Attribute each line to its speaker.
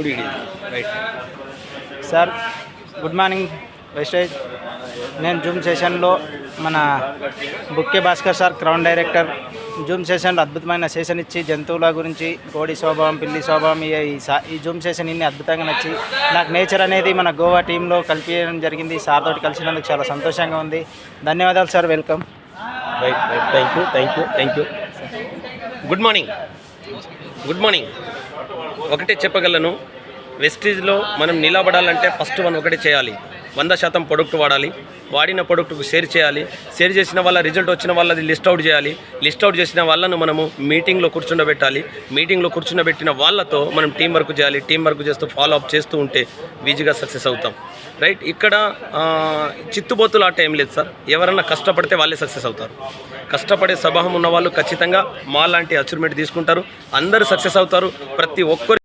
Speaker 1: Good evening right
Speaker 2: sir good morning Vestige నేను Zoom సెషన్లో మన బుక్కే Bhaskar sir crown director zoom సెషన్లో అద్భుతమైన సెషన్ ఇచ్చి జంతువుల గురించి కోడి స్వభావం పిల్లి స్వభావం ఈ ఈ ఈ జూమ్ సెషన్ ఇన్ని అద్భుతంగా నచ్చి నాకు నేచర్ అనేది మన గోవా టీంలో కలిపించడం జరిగింది. సార్ తోటి కలిసినందుకు చాలా సంతోషంగా ఉంది. ధన్యవాదాలు sir welcome
Speaker 1: right right thank you thank you thank you good morning good morning. ఒకటే చెప్పగలను వెస్టీజ్లో మనం నిలబడాలంటే ఫస్ట్ మనం ఒకటే చేయాలి. వంద శాతం ప్రొడక్ట్ వాడాలి. వాడిన ప్రొడక్ట్కు షేర్ చేయాలి. షేర్ చేసిన వాళ్ళ రిజల్ట్ వచ్చిన వాళ్ళది లిస్ట్ అవుట్ చేయాలి. లిస్ట్ అవుట్ చేసిన వాళ్ళను మనము మీటింగ్లో కూర్చుండబెట్టాలి. మీటింగ్లో కూర్చుండబెట్టిన వాళ్ళతో మనం టీం వర్క్ చేయాలి. టీం వర్క్ చేస్తూ ఫాలో అప్ చేస్తూ ఉంటే ఈజీగా సక్సెస్ అవుతాం. రైట్ ఇక్కడ ఆ, చిత్తుబోతులు ఆట ఏం లేదు సార్ ఎవరన్నా కష్టపడితే వాళ్ళే సక్సెస్ అవుతారు. కష్టపడే స్వభావం ఉన్న వాళ్ళు ఖచ్చితంగా మా లాంటి అచీవ్మెంట్ తీసుకుంటారు. అందరూ సక్సెస్ అవుతారు. ప్రతి ఒక్కరు